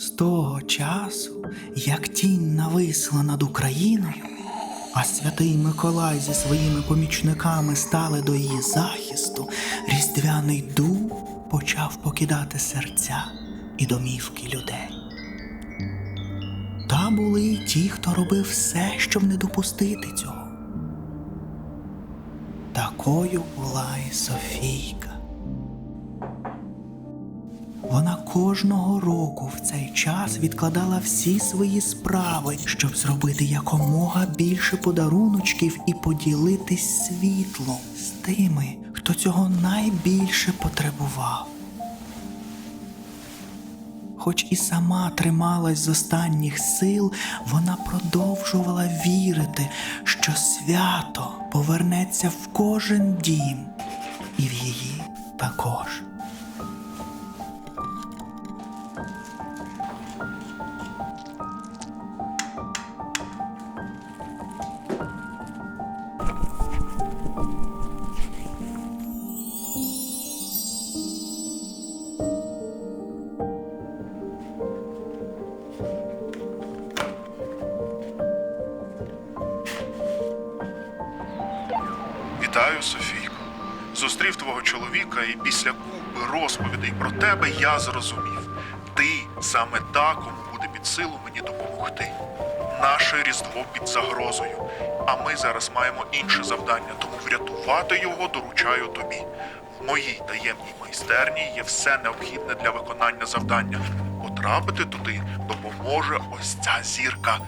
З того часу, як тінь нависла над Україною, а святий Миколай зі своїми помічниками стали до її захисту, різдвяний дух почав покидати серця і домівки людей. Та були й ті, хто робив все, щоб не допустити цього. Такою була і Софійка. Вона кожного року в цей час відкладала всі свої справи, щоб зробити якомога більше подаруночків і поділитись світлом з тими, хто цього найбільше потребував. Хоч і сама трималась з останніх сил, вона продовжувала вірити, що свято повернеться в кожен дім, і в її також. Вітаю, Софійко. Зустрів твого чоловіка, і після купи розповідей про тебе я зрозумів. Ти саме так кому буде під силу мені допомогти. Наше різдво під загрозою. А ми зараз маємо інше завдання, тому врятувати його доручаю тобі. В моїй таємній майстерні є все необхідне для виконання завдання. Потрапити туди допоможе ось ця зірка.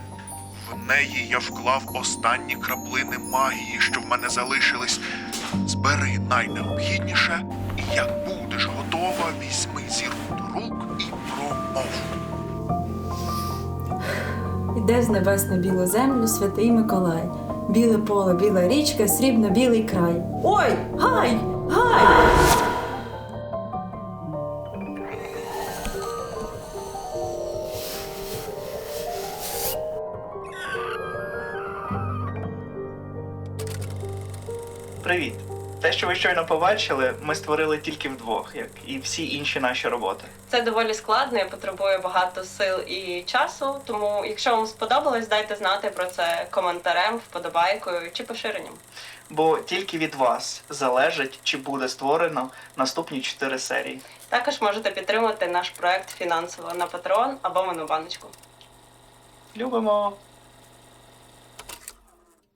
В неї я вклав останні краплини магії, що в мене залишились. Збери найнеобхідніше, і як будеш готова, візьми зірку до рук і промов. Іде з небес на білу землю святий Миколай. Біле поле, біла річка, срібно-білий край. Ой, гай! Гай! Привіт! Те, що ви щойно побачили, ми створили тільки вдвох, як і всі інші наші роботи. Це доволі складно і потребує багато сил і часу. Тому, якщо вам сподобалось, дайте знати про це коментарем, вподобайкою чи поширенням. Бо тільки від вас залежить, чи буде створено наступні чотири серії. Також можете підтримати наш проект фінансово на Patreon або Монобаночку. Любимо!